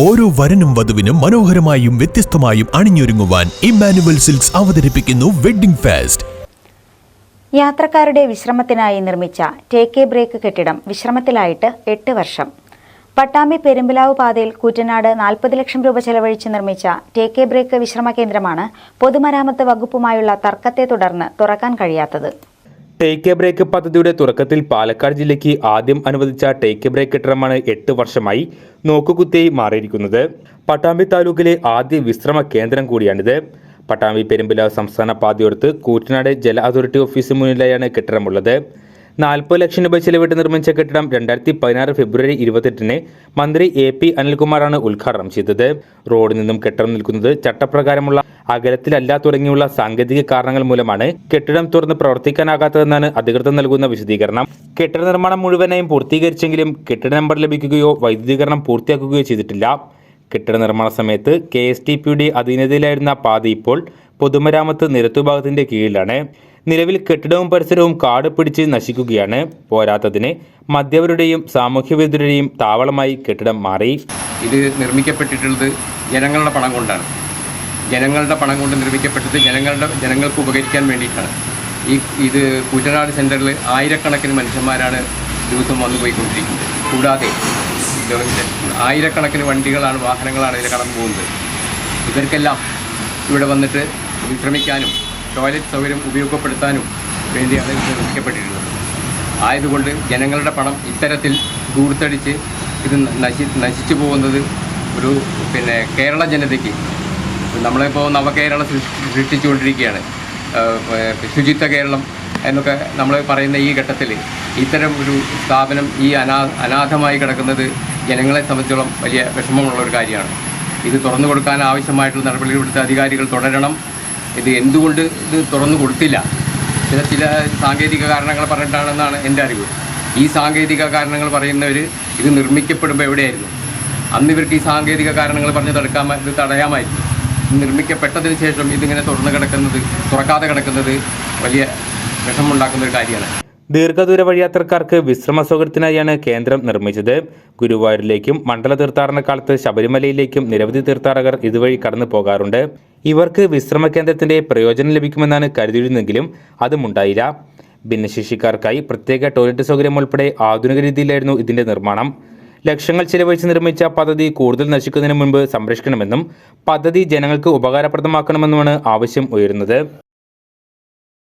ഓരോ വരനും വധുവിനും മനോഹരമായും വ്യത്യസ്തമായും അണിഞ്ഞൊരുങ്ങുവാൻ ഇമ്മാനുവൽ സിൽക്സ് അവതരിപ്പിക്കുന്നു വെഡ്ഡിംഗ് ഫാസ്റ്റ്. യാത്രക്കാരുടെ വിശ്രമത്തിനായി നിർമ്മിച്ച ടേക്ക് എ ബ്രേക്ക് കെട്ടിടം വിശ്രമത്തിലായിട്ട് എട്ട് വർഷം. പട്ടാമ്പി പെരുമ്പിലാവ് പാതയിൽ കൂറ്റനാട് നാൽപ്പത് ലക്ഷം രൂപ ചെലവഴിച്ച് നിർമ്മിച്ച ടേക്ക് എ ബ്രേക്ക് വിശ്രമ കേന്ദ്രമാണ് പൊതുമരാമത്ത് വകുപ്പുമായുള്ള തർക്കത്തെ തുടർന്ന് തുറക്കാൻ കഴിയാത്തത്. ടേക്ക് എ ബ്രേക്ക് പദ്ധതിയുടെ തുടക്കത്തിൽ പാലക്കാട് ജില്ലയ്ക്ക് ആദ്യം അനുവദിച്ച ടേക്ക് എ ബ്രേക്ക് കെട്ടിടമാണ് എട്ട് വർഷമായി നോക്കുകുത്തിയായി മാറിയിരിക്കുന്നത്. പട്ടാമ്പി താലൂക്കിലെ ആദ്യ വിശ്രമ കേന്ദ്രം കൂടിയാണിത്. പട്ടാമ്പി പെരുമ്പില സംസ്ഥാന പാതയോർത്ത് കൂറ്റനാട് ജല അതോറിറ്റി ഓഫീസിന് മുന്നിലായാണ് കെട്ടിടമുള്ളത്. നാൽപ്പത് ലക്ഷം രൂപ ചെലവിട്ട് നിർമ്മിച്ച കെട്ടിടം രണ്ടായിരത്തി പതിനാറ് ഫെബ്രുവരി ഇരുപത്തെട്ടിന് മന്ത്രി എ പി അനിൽകുമാറാണ് ഉദ്ഘാടനം ചെയ്തത്. റോഡിൽ നിന്നും കെട്ടിടം നിൽക്കുന്നത് ചട്ടപ്രകാരമുള്ള അകലത്തിലല്ല തുടങ്ങിയുള്ള സാങ്കേതിക കാരണങ്ങൾ മൂലമാണ് കെട്ടിടം തുറന്ന് പ്രവർത്തിക്കാനാകാത്തതെന്നാണ് അധികൃതർ നൽകുന്ന വിശദീകരണം. കെട്ടിട നിർമ്മാണം മുഴുവനായും പൂർത്തീകരിച്ചെങ്കിലും കെട്ടിട നമ്പർ ലഭിക്കുകയോ വൈദ്യുതീകരണം പൂർത്തിയാക്കുകയോ ചെയ്തിട്ടില്ല. കെട്ടിട നിർമ്മാണ സമയത്ത് കെ എസ് ടി പിയുടെ അധീനതയിലായിരുന്ന പാത ഇപ്പോൾ പൊതുമരാമത്ത് നിരത്തുഭാഗത്തിന്റെ കീഴിലാണ്. നിലവിൽ കെട്ടിടവും പരിസരവും കാട് പിടിച്ച് നശിക്കുകയാണ്. പോരാത്തതിന് മദ്യവരുടെയും സാമൂഹ്യവിരുദ്ധരുടെയും താവളമായി കെട്ടിടം മാറി. ഇത് നിർമ്മിക്കപ്പെട്ടിട്ടുള്ളത് ജനങ്ങളുടെ പണം കൊണ്ടാണ്. ജനങ്ങളുടെ പണം കൊണ്ട് നിർമ്മിക്കപ്പെട്ടത് ജനങ്ങളുടെ ജനങ്ങൾക്ക് ഉപകരിക്കാൻ വേണ്ടിയിട്ടാണ്. ഈ ഇത് കുട്ടനാട് സെന്ററിൽ ആയിരക്കണക്കിന് മനുഷ്യന്മാരാണ് ദിവസം വന്നു പോയിക്കൊണ്ടിരിക്കുന്നത്. കൂടാതെ ആയിരക്കണക്കിന് വണ്ടികളാണ് വാഹനങ്ങളാണ് ഇതിൽ കടന്നു പോകുന്നത് ഇവർക്കെല്ലാം ഇവിടെ വന്നിട്ട് വിശ്രമിക്കാനും ടോയ്ലറ്റ് സൗകര്യം ഉപയോഗപ്പെടുത്താനും വേണ്ടിയാണ് ഇത് നിർമ്മിക്കപ്പെട്ടിരുന്നത്. ആയതുകൊണ്ട് ജനങ്ങളുടെ പണം ഇത്തരത്തിൽ ദൂർത്തടിച്ച് ഇത് നശി നശിച്ചു പോകുന്നത് ഒരു പിന്നെ കേരള ജനതയ്ക്ക് നമ്മളിപ്പോൾ നവകേരളം സൃഷ്ടി- സൃഷ്ടിച്ചുകൊണ്ടിരിക്കുകയാണ്. ശുചിത്വ കേരളം എന്നൊക്കെ നമ്മൾ പറയുന്ന ഈ ഘട്ടത്തിൽ ഇത്തരം ഒരു സ്ഥാപനം ഈ അനാ അനാഥമായി കിടക്കുന്നത് ജനങ്ങളെ സംബന്ധിച്ചോളം വലിയ വിഷമമുള്ള ഒരു കാര്യമാണ്. ഇത് തുറന്നു കൊടുക്കാൻ ആവശ്യമായിട്ടുള്ള നടപടികൾ ഇവിടുത്തെ അധികാരികൾ തുടരണം. ഇത് എന്തുകൊണ്ട് ഇത് തുറന്നു കൊടുത്തില്ല? ചില ചില സാങ്കേതിക കാരണങ്ങൾ പറഞ്ഞിട്ടാണെന്നാണ് എന്റെ അറിവ്. ഈ സാങ്കേതിക കാരണങ്ങൾ പറയുന്നവർ ഇത് നിർമ്മിക്കപ്പെടുമ്പോൾ എവിടെയായിരുന്നു? അന്ന് ഇവർക്ക് ഈ സാങ്കേതിക കാരണങ്ങൾ പറഞ്ഞ് തടുക്കാൻ ഇത് തടയാമായിരുന്നു. നിർമ്മിക്കപ്പെട്ടതിന് ശേഷം ഇതിങ്ങനെ തുറന്നു കിടക്കുന്നത് തുറക്കാതെ കിടക്കുന്നത് വലിയ വിഷമമുണ്ടാക്കുന്ന ഒരു കാര്യമാണ്. ദീർഘദൂര വഴിയാത്രക്കാർക്ക് വിശ്രമ സൗകര്യത്തിനായാണ് കേന്ദ്രം നിർമ്മിച്ചത്. ഗുരുവായൂരിലേക്കും മണ്ഡല തീർത്ഥാടന കാലത്ത് ശബരിമലയിലേക്കും നിരവധി തീർത്ഥാടകർ ഇതുവഴി കടന്നു പോകാറുണ്ട്. ഇവർക്ക് വിശ്രമ കേന്ദ്രത്തിന്റെ പ്രയോജനം ലഭിക്കുമെന്നാണ് കരുതിയിരുന്നെങ്കിലും അതുമുണ്ടായില്ല ഭിന്നശേഷിക്കാർക്കായി പ്രത്യേക ടോയ്ലറ്റ് സൗകര്യം ഉൾപ്പെടെ ആധുനിക രീതിയിലായിരുന്നു ഇതിന്റെ നിർമ്മാണം. ലക്ഷങ്ങൾ ചിലവഴിച്ച് നിർമ്മിച്ച പദ്ധതി കൂടുതൽ നശിക്കുന്നതിന് മുൻപ് സംരക്ഷിക്കണമെന്നും പദ്ധതി ജനങ്ങൾക്ക് ഉപകാരപ്രദമാക്കണമെന്നുമാണ് ആവശ്യം ഉയരുന്നത്.